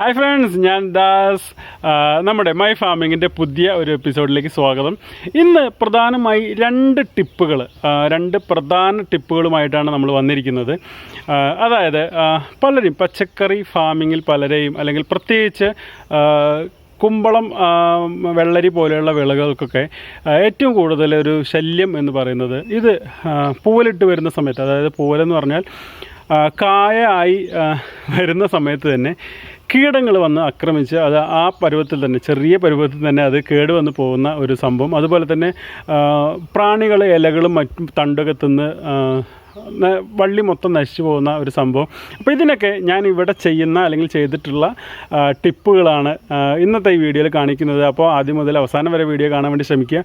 Hi friends ഞാൻ ദാസ്. നമ്മുടെ my ഫാമിങ്ങിന്റെ പുതിയ ഒരു എപ്പിസോഡിലേക്ക് സ്വാഗതം. ഇന്ന് പ്രധാനമായി രണ്ട് ടിപ്പുകൾ രണ്ട് പ്രധാന ടിപ്പുകളുമായിട്ടാണ് നമ്മൾ വന്നിരിക്കുന്നത്. അതായത് പലരും പച്ചക്കറി ഫാമിങ്ങിൽ പലരെയും അല്ലെങ്കിൽ പ്രത്യേകിച്ച് കുമ്പളം വെള്ളരി പോലെയുള്ള വിളകൾക്കൊക്കെ ഏറ്റവും കൂടുതൽ ഒരു ശല്യം എന്ന് പറയുന്നത് ഇത് പൂവലിട്ട് വരുന്ന സമയത്ത് അതായത് പൂവലെന്ന് പറഞ്ഞാൽ കായ ആയി വരുന്ന സമയത്ത് തന്നെ കീടങ്ങൾ വന്ന് ആക്രമിച്ച് അത് ആ പരുവത്തിൽ തന്നെ ചെറിയ പരുവത്തിൽ തന്നെ അത് കേട് വന്ന് പോകുന്ന ഒരു സംഭവം. അതുപോലെ തന്നെ പ്രാണികൾ ഇലകളും മറ്റും തണ്ടൊക്കെ തിന്ന് വള്ളി മൊത്തം നശിച്ചു പോകുന്ന ഒരു സംഭവം. അപ്പോൾ ഇതിനൊക്കെ ഞാൻ ഇവിടെ ചെയ്യുന്ന അല്ലെങ്കിൽ ചെയ്തിട്ടുള്ള ടിപ്പുകളാണ് ഇന്നത്തെ ഈ വീഡിയോയിൽ കാണിക്കുന്നത്. അപ്പോൾ ആദ്യം മുതൽ അവസാനം വരെ വീഡിയോ കാണാൻ വേണ്ടി ശ്രമിക്കുക.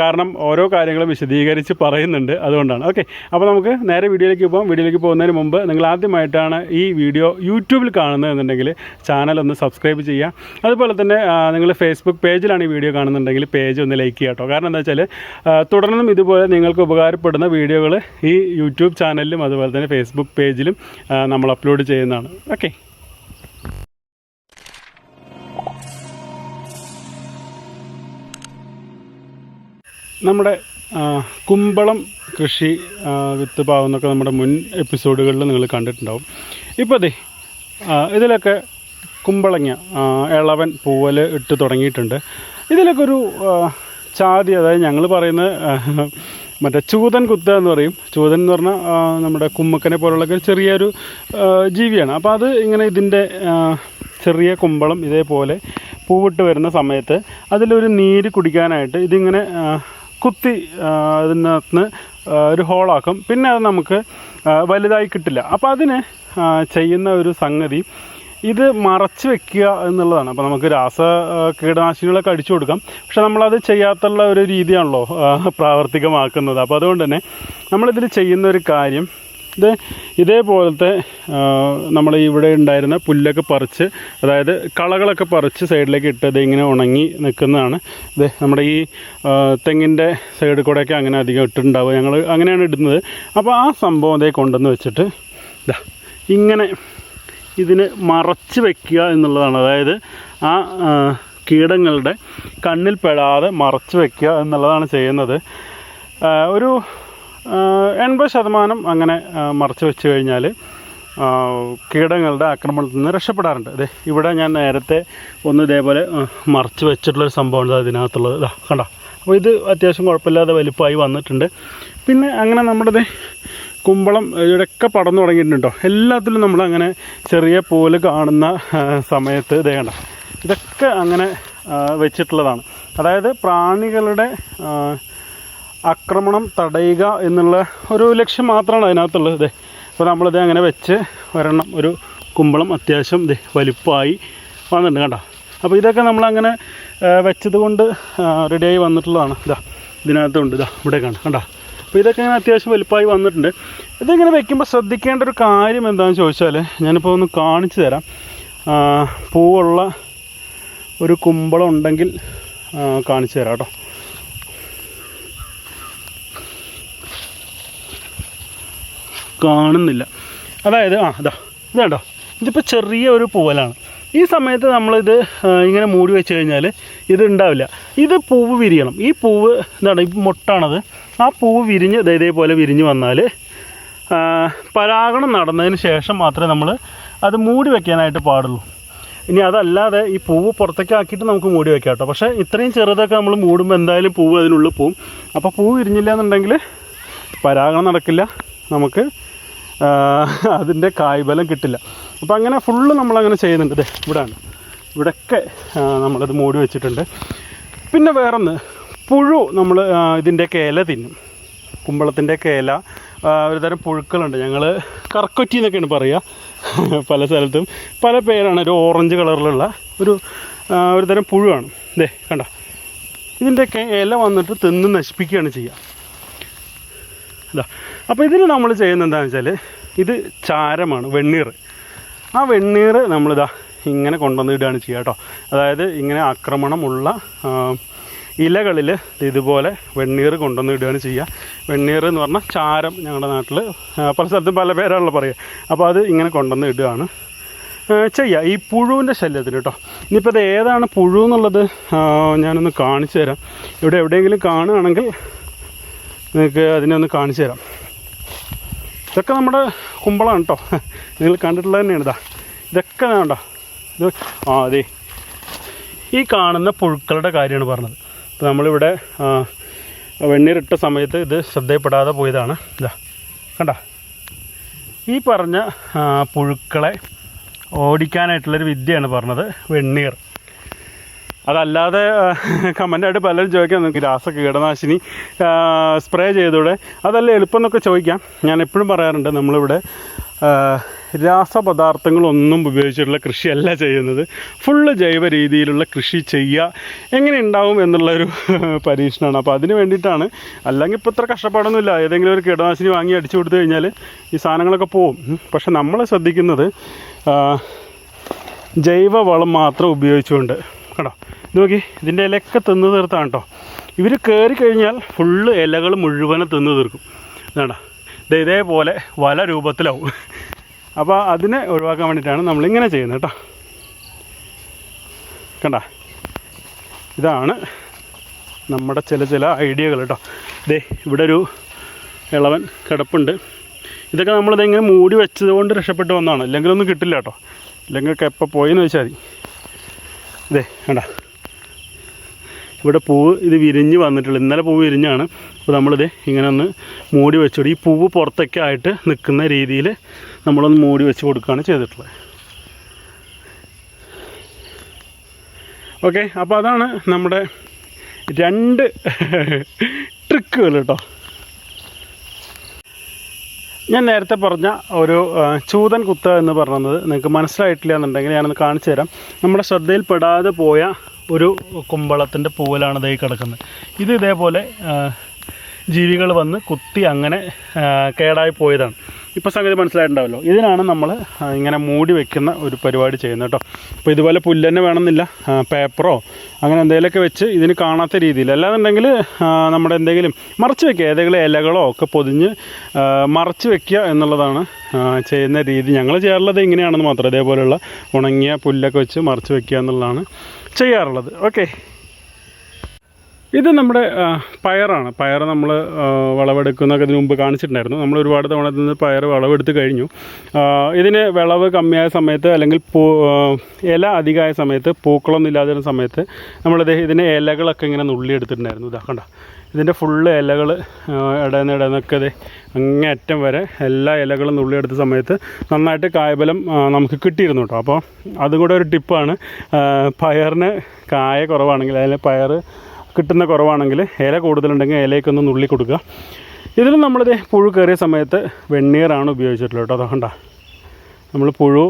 കാരണം ഓരോ കാര്യങ്ങളും വിശദീകരിച്ച് പറയുന്നുണ്ട് അതുകൊണ്ടാണ്. ഓക്കെ അപ്പോൾ നമുക്ക് നേരെ വീഡിയോയിലേക്ക് പോകാം വീഡിയോയിലേക്ക് പോകുന്നതിന് മുമ്പ് നിങ്ങൾ ആദ്യമായിട്ടാണ് ഈ വീഡിയോ യൂട്യൂബിൽ കാണുന്നത് എന്നുണ്ടെങ്കിൽ ചാനൽ ഒന്ന് സബ്സ്ക്രൈബ് ചെയ്യുക. അതുപോലെ തന്നെ നിങ്ങൾ ഫേസ്ബുക്ക് പേജിലാണ് ഈ വീഡിയോ കാണുന്നുണ്ടെങ്കിൽ പേജ് ഒന്ന് ലൈക്ക് ചെയ്യാം കേട്ടോ. കാരണം എന്താ വെച്ചാൽ തുടർന്നും ഇതുപോലെ നിങ്ങൾക്ക് ഉപകാരപ്പെടുന്ന വീഡിയോകൾ ഈ യൂട്യൂബ് ചാനലിലും അതുപോലെ തന്നെ ഫേസ്ബുക്ക് പേജിലും നമ്മൾ അപ്ലോഡ് ചെയ്യുന്നതാണ്. ഓക്കെ നമ്മുടെ കുമ്പളം കൃഷി വിത്ത് പാവുന്നൊക്കെ നമ്മുടെ മുൻ എപ്പിസോഡുകളിൽ നിങ്ങൾ കണ്ടിട്ടുണ്ടാവും. ഇപ്പോൾ അതെ ഇതിലൊക്കെ കുമ്പളങ്ങ ഇളവൻ പൂവൽ ഇട്ട് തുടങ്ങിയിട്ടുണ്ട്. ഇതിലൊക്കെ ഒരു ചാതി അതായത് ഞങ്ങൾ പറയുന്ന മറ്റേ ചൂതൻ കുത്ത എന്ന് പറയും. ചൂതൻ എന്ന് പറഞ്ഞാൽ നമ്മുടെ കുമ്മക്കനെ പോലുള്ള ചെറിയൊരു ജീവിയാണ്. അപ്പോൾ അത് ഇങ്ങനെ ഇതിന്റെ ചെറിയ കുമ്പളം ഇതേപോലെ പൂവിട്ട് വരുന്ന സമയത്ത് അതിലൊരു നീര് കുടിക്കാനായിട്ട് ഇതിങ്ങനെ കുത്തി അതിനകത്ത് ഒരു ഹോളാക്കും. പിന്നെ അത് നമുക്ക് വലുതായി കിട്ടില്ല. അപ്പോൾ അതിന് ചെയ്യുന്ന ഒരു സംഗതി ഇത് മറച്ച് വെക്കുക എന്നുള്ളതാണ്. അപ്പോൾ നമുക്ക് രാസ കീടനാശിനികളൊക്കെ അടിച്ചു കൊടുക്കാം. പക്ഷെ നമ്മളത് ചെയ്യാത്തുള്ള ഒരു രീതിയാണല്ലോ പ്രാവർത്തികമാക്കുന്നത്. അപ്പോൾ അതുകൊണ്ട് തന്നെ നമ്മളിതിൽ ചെയ്യുന്ന ഒരു കാര്യം ഇത് ഇതേപോലത്തെ നമ്മൾ ഇവിടെ ഉണ്ടായിരുന്ന പുല്ലൊക്കെ പറിച്ച് അതായത് കളകളൊക്കെ പറിച്ച് സൈഡിലേക്ക് ഇട്ടത് ഇങ്ങനെ ഉണങ്ങി നിൽക്കുന്നതാണ്. ഇത് നമ്മുടെ ഈ തെങ്ങിന്റെ സൈഡിൽ കൂടെയൊക്കെ അങ്ങനെ അധികം ഇട്ടിട്ടുണ്ടാവുക ഞങ്ങൾ അങ്ങനെയാണ് ഇടുന്നത്. അപ്പോൾ ആ സംഭവം അതേ കൊണ്ടുവന്ന് വെച്ചിട്ട് ഇതാ ഇങ്ങനെ ഇതിന് മറച്ച് വയ്ക്കുക എന്നുള്ളതാണ്. അതായത് ആ കീടങ്ങളുടെ കണ്ണിൽ പെടാതെ മറച്ച് വയ്ക്കുക എന്നുള്ളതാണ് ചെയ്യുന്നത്. ഒരു എൺപത് ശതമാനം അങ്ങനെ മറച്ച് വെച്ച് കഴിഞ്ഞാൽ കീടങ്ങളുടെ ആക്രമണത്തിൽ നിന്ന് രക്ഷപ്പെടാറുണ്ട്. അതെ ഇവിടെ ഞാൻ നേരത്തെ ഒന്ന് ഇതേപോലെ മറച്ച് വെച്ചിട്ടുള്ളൊരു സംഭവമാണ് അതിനകത്തുള്ളത്. ഇതാ കണ്ടോ? അപ്പോൾ ഇത് അത്യാവശ്യം കുഴപ്പമില്ലാതെ വലുപ്പമായി വന്നിട്ടുണ്ട്. പിന്നെ അങ്ങനെ നമ്മുടെ കുമ്പളം ഇവിടെയൊക്കെ പടർന്നു തുടങ്ങിയിട്ടുണ്ടോ? എല്ലാത്തിലും നമ്മൾ അങ്ങനെ ചെറിയ പൂൽ കാണുന്ന സമയത്ത് ഇതേണ്ട ഇതൊക്കെ അങ്ങനെ വെച്ചിട്ടുള്ളതാണ്. അതായത് പ്രാണികളുടെ ആക്രമണം തടയുക എന്നുള്ള ഒരു ലക്ഷ്യം മാത്രമാണ് അതിനകത്തുള്ളത് ഇതേ. അപ്പോൾ നമ്മളിത് അങ്ങനെ വെച്ച് വരണം ഒരു കുമ്പളം അത്യാവശ്യം ഇത് വലുപ്പമായി വന്നിട്ടുണ്ട് കേട്ടോ അപ്പോൾ ഇതൊക്കെ നമ്മളങ്ങനെ വെച്ചത് കൊണ്ട് റെഡിയായി വന്നിട്ടുള്ളതാണ്. ഇതാ ഇതിനകത്തുണ്ട്. ഇതാ ഇവിടെ കാണാം കണ്ടോ? അപ്പോൾ ഇതൊക്കെ ഇങ്ങനെ അത്യാവശ്യം വലുപ്പമായി വന്നിട്ടുണ്ട്. ഇതിങ്ങനെ വെക്കുമ്പോൾ ശ്രദ്ധിക്കേണ്ട ഒരു കാര്യം എന്താണെന്ന് ചോദിച്ചാൽ ഞാനിപ്പോൾ ഒന്ന് കാണിച്ചു തരാം. പൂവുള്ള ഒരു കുമ്പളം ഉണ്ടെങ്കിൽ കാണിച്ചു തരാം കേട്ടോ. കാണുന്നില്ല. അതായത് ആ ഇതാ ഇതാണ്ടോ ഇതിപ്പോൾ ചെറിയ ഒരു പൂവലാണ്. ഈ സമയത്ത് നമ്മളിത് ഇങ്ങനെ മൂടി വെച്ച് കഴിഞ്ഞാൽ ഇത് ഉണ്ടാവില്ല. ഇത് പൂവ് വിരിയണം. ഈ പൂവ് എന്താണ് ഈ മൊട്ടാണത്. ആ പൂ വിരിഞ്ഞ് ഇതേപോലെ വിരിഞ്ഞ് വന്നാൽ പരാഗണം നടന്നതിന് ശേഷം മാത്രമേ നമ്മൾ അത് മൂടി വെക്കാനായിട്ട് പാടുള്ളൂ. ഇനി അതല്ലാതെ ഈ പൂവ് പുറത്തേക്ക് ആക്കിയിട്ട് നമുക്ക് മൂടി വെക്കാം കേട്ടോ. പക്ഷേ ഇത്രയും ചെറുതൊക്കെ നമ്മൾ മൂടുമ്പോൾ എന്തായാലും പൂവ് അതിനുള്ളിൽ പോവും. അപ്പോൾ പൂവ് വിരിഞ്ഞില്ല എന്നുണ്ടെങ്കിൽ പരാഗണം നടക്കില്ല. നമുക്ക് അതിന്റെ കായ്ബലം കിട്ടില്ല. അപ്പോൾ അങ്ങനെ ഫുള്ള് നമ്മളങ്ങനെ ചെയ്യുന്നുണ്ട്. ഇതേ ഇവിടെയാണ് ഇവിടെയൊക്കെ നമ്മളത് മൂടി വെച്ചിട്ടുണ്ട്. പിന്നെ വേറൊന്ന്. പുഴു നമ്മൾ ഇതിന്റെയൊക്കെ ഇല തിന്നും. കുമ്പളത്തിന്റെയൊക്കെ ഇല ഒരുതരം പുഴുക്കളുണ്ട്. ഞങ്ങൾ കർക്കൊറ്റി എന്നൊക്കെയാണ് പറയുക പല സ്ഥലത്തും പല പേരാണ്. ഒരു ഓറഞ്ച് കളറിലുള്ള ഒരു ഒരുതരം ഒരു തരം പുഴുവാണ്. ഇതേ കണ്ട? ഇതിന്റെയൊക്കെ ഇല വന്നിട്ട് തിന്ന് നശിപ്പിക്കുകയാണ് ചെയ്യുക അതാ അപ്പോൾ ഇതിന് നമ്മൾ ചെയ്യുന്നത് എന്താണെന്ന് വെച്ചാൽ ഇത് ചാരമാണ് വെണ്ണീർ ആ വെണ്ണീർ നമ്മളിതാ ഇങ്ങനെ കൊണ്ടുവന്ന് ഇടുകയാണ് ചെയ്യുക കേട്ടോ. അതായത് ഇങ്ങനെ ആക്രമണമുള്ള ഇലകളിൽ ഇതുപോലെ വെണ്ണീർ കൊണ്ടുവന്ന് ഇടുകയാണ് ചെയ്യുക. വെണ്ണീർ എന്ന് പറഞ്ഞാൽ ചാരം ഞങ്ങളുടെ നാട്ടിൽ പല സ്ഥലത്തും പല പേരാണല്ലോ പറയുക. അപ്പോൾ അത് ഇങ്ങനെ കൊണ്ടുവന്ന് ഇടുകയാണ്. ചെയ്യുക. ഈ പുഴുവിന്റെ ശല്യത്തിന് കേട്ടോ. ഇനിയിപ്പോൾ ഇത് ഏതാണ് പുഴു എന്നുള്ളത് ഞാനൊന്ന് കാണിച്ചു തരാം. ഇവിടെ എവിടെയെങ്കിലും കാണുകയാണെങ്കിൽ നിങ്ങൾക്ക് അതിനെ ഒന്ന് കാണിച്ചു തരാം. ഇതൊക്കെ നമ്മുടെ കുമ്പളാണ് കേട്ടോ. നിങ്ങൾ കണ്ടിട്ടുള്ളത് തന്നെയാണ് ഇതാ. ഇതൊക്കെ വേണ്ട ഇത് ആ അതെ ഈ കാണുന്ന പുഴുക്കളുടെ കാര്യമാണ് പറഞ്ഞത്. ഇപ്പോൾ നമ്മളിവിടെ വെണ്ണീരിട്ട സമയത്ത് ഇത് ശ്രദ്ധയിൽപ്പെടാതെ പോയതാണ്. ഇതാ കണ്ട? ഈ പറഞ്ഞ പുഴുക്കളെ ഓടിക്കാനായിട്ടുള്ളൊരു വിദ്യയാണ് പറഞ്ഞത് വെണ്ണീർ. അതല്ലാതെ കമന്റായിട്ട് പലരും ചോദിക്കാം നിങ്ങൾക്ക് രാസ കീടനാശിനി സ്പ്രേ ചെയ്തൂടെ? അതല്ല എളുപ്പം എന്നൊക്കെ ചോദിക്കാം. ഞാൻ എപ്പോഴും പറയാറുണ്ട് നമ്മളിവിടെ രാസപദാർത്ഥങ്ങളൊന്നും ഉപയോഗിച്ചിട്ടുള്ള കൃഷിയല്ല ചെയ്യുന്നത്. ഫുള്ള് ജൈവ രീതിയിലുള്ള കൃഷി ചെയ്യുക എങ്ങനെ ഉണ്ടാവും എന്നുള്ളൊരു പരീക്ഷണമാണ്. അപ്പോൾ അതിന് വേണ്ടിയിട്ടാണ്. അല്ലെങ്കിൽ ഇപ്പോൾ ഇത്ര കഷ്ടപ്പാടൊന്നുമില്ല. ഏതെങ്കിലും ഒരു കീടനാശിനി വാങ്ങി അടിച്ചു കൊടുത്തു കഴിഞ്ഞാൽ ഈ സാധനങ്ങളൊക്കെ പോവും. പക്ഷെ നമ്മൾ ശ്രദ്ധിക്കുന്നത് ജൈവ വളം മാത്രം ഉപയോഗിച്ചുകൊണ്ട്. കേട്ടോ ഇത് നോക്കി. ഇതിന്റെ ഇലയൊക്കെ തിന്നു തീർത്താണ് കേട്ടോ. ഇവർ കയറി കഴിഞ്ഞാൽ ഫുള്ള് ഇലകൾ മുഴുവനും തിന്നു തീർക്കും. ഇതാണ്ട ഇത് ഇതേപോലെ വല രൂപത്തിലാവും. അപ്പോൾ അതിനെ ഒഴിവാക്കാൻ വേണ്ടിയിട്ടാണ് നമ്മളിങ്ങനെ ചെയ്യുന്നത് കേട്ടോ. കണ്ട? ഇതാണ് നമ്മുടെ ചില ചില ഐഡിയകൾ കേട്ടോ. ദേ ഇവിടെ ഒരു ഇളവൻ കിടപ്പുണ്ട്. ഇതൊക്കെ നമ്മളിതെങ്ങനെ മൂടി വെച്ചത് കൊണ്ട് രക്ഷപ്പെട്ട് വന്നതാണ്. അല്ലെങ്കിൽ ഒന്നും കിട്ടില്ല കേട്ടോ. ഇല്ലെങ്കിൽ ഒക്കെ എപ്പോൾ പോയെന്ന് വെച്ചാൽ മതി. ഇതേ കണ്ട? ഇവിടെ പൂവ് ഇത് വിരിഞ്ഞ് വന്നിട്ടുള്ളത് ഇന്നലെ പൂവ് വിരിഞ്ഞാണ്. അപ്പോൾ നമ്മളിത് ഇങ്ങനെ ഒന്ന് മൂടി വെച്ചോടി. ഈ പൂവ് പുറത്തൊക്കെ ആയിട്ട് നിൽക്കുന്ന രീതിയിൽ നമ്മളൊന്ന് മൂടി വെച്ച് കൊടുക്കുകയാണ് ചെയ്തിട്ടുള്ളത്. ഓക്കെ അപ്പോൾ അതാണ് നമ്മുടെ രണ്ട് ട്രിക്കുകൾ കേട്ടോ ഞാൻ നേരത്തെ പറഞ്ഞ ഒരു ചൂതൻ കുത്ത എന്ന് പറഞ്ഞത് നിങ്ങൾക്ക് മനസ്സിലായിട്ടില്ല എന്നുണ്ടെങ്കിൽ ഞാനൊന്ന് കാണിച്ചു തരാം. നമ്മുടെ ശ്രദ്ധയിൽപ്പെടാതെ പോയ ഒരു കുമ്പളത്തിന്റെ പൂവലാണ് ഇതായി കിടക്കുന്നത്. ഇത് ഇതേപോലെ ജീവികൾ വന്ന് കുത്തി അങ്ങനെ കേടായി പോയതാണ്. ഇപ്പോൾ സംഗതി മനസ്സിലായിട്ടുണ്ടാവല്ലോ. ഇതിനാണ് നമ്മൾ ഇങ്ങനെ മൂടി വെക്കുന്ന ഒരു പരിപാടി ചെയ്യുന്നത് കേട്ടോ. അപ്പോൾ ഇതുപോലെ പുല്ല് തന്നെ വേണമെന്നില്ല പേപ്പറോ അങ്ങനെ എന്തെങ്കിലുമൊക്കെ വെച്ച് ഇതിന് കാണാത്ത രീതിയിൽ. അല്ലാന്നുണ്ടെങ്കിൽ നമ്മുടെ എന്തെങ്കിലും മറച്ച് വെക്കുക. ഏതെങ്കിലും ഇലകളോ ഒക്കെ പൊതിഞ്ഞ് മറച്ച് വെക്കുക എന്നുള്ളതാണ് ചെയ്യുന്ന രീതി. ഞങ്ങൾ ചെയ്യാറുള്ളത് ഇങ്ങനെയാണെന്ന് മാത്രം. ഇതേപോലെയുള്ള ഉണങ്ങിയ പുല്ലൊക്കെ വെച്ച് മറച്ച് വെക്കുക എന്നുള്ളതാണ് ചെയ്യാറുള്ളത്. ഓക്കെ. ഇത് നമ്മുടെ പയറാണ്. പയർ നമ്മൾ വിളവെടുക്കുന്നൊക്കെ ഇതിന് മുമ്പ് കാണിച്ചിട്ടുണ്ടായിരുന്നു. നമ്മൾ ഒരുപാട് തവണ നിന്ന് പയർ വിളവെടുത്ത് കഴിഞ്ഞു. ഇതിന് വിളവ് കമ്മിയായ സമയത്ത് അല്ലെങ്കിൽ പൂ ഇല അധികമായ സമയത്ത് പൂക്കളൊന്നും ഇല്ലാതിരുന്ന സമയത്ത് നമ്മൾ ഇതിന് ഇലകളൊക്കെ ഇങ്ങനെ നുള്ളിയെടുത്തിട്ടുണ്ടായിരുന്നു. ഇതാ കണ്ട? ഇതിന്റെ ഫുള്ള് ഇലകൾ ഇടന്ന് ഇടന്നൊക്കെ അറ്റം വരെ എല്ലാ ഇലകളും നുള്ളിയെടുത്ത സമയത്ത് നന്നായിട്ട് കായബലം നമുക്ക് കിട്ടിയിരുന്നു കേട്ടോ. അപ്പോൾ അതും കൂടെ ഒരു ടിപ്പാണ് പയറിന് കായ കുറവാണെങ്കിൽ അതിൽ പയർ കിട്ടുന്ന കുറവാണെങ്കിൽ ഇല കൂടുതലുണ്ടെങ്കിൽ ഇലയൊക്കെ ഒന്ന് നുള്ളി കൊടുക്കുക. ഇതിൽ നമ്മളിത് പുഴു കയറിയ സമയത്ത് വെണ്ണീറാണ് ഉപയോഗിച്ചിട്ടുള്ളത് കേട്ടോ. അതുകൊണ്ടാണ് നമ്മൾ പുഴു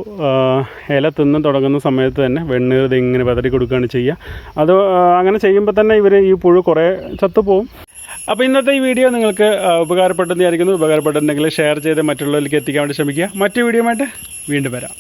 ഇല തിന്ന് തുടങ്ങുന്ന സമയത്ത് തന്നെ വെണ്ണീർ ഇത് ഇങ്ങനെ വെതറി കൊടുക്കുകയാണ് ചെയ്യുക. അത് അങ്ങനെ ചെയ്യുമ്പോൾ തന്നെ ഇവർ ഈ പുഴു കുറേ ചത്തുപോകും അപ്പോൾ ഇന്നത്തെ ഈ വീഡിയോ നിങ്ങൾക്ക് ഉപകാരപ്പെട്ടെന്ന് വിചാരിക്കുന്നു. ഉപകാരപ്പെട്ടിട്ടുണ്ടെങ്കിൽ ഷെയർ ചെയ്ത് മറ്റുള്ളവരിലേക്ക് എത്തിക്കാൻ വേണ്ടി ശ്രമിക്കുക. മറ്റു വീഡിയോ വീണ്ടും വരാം.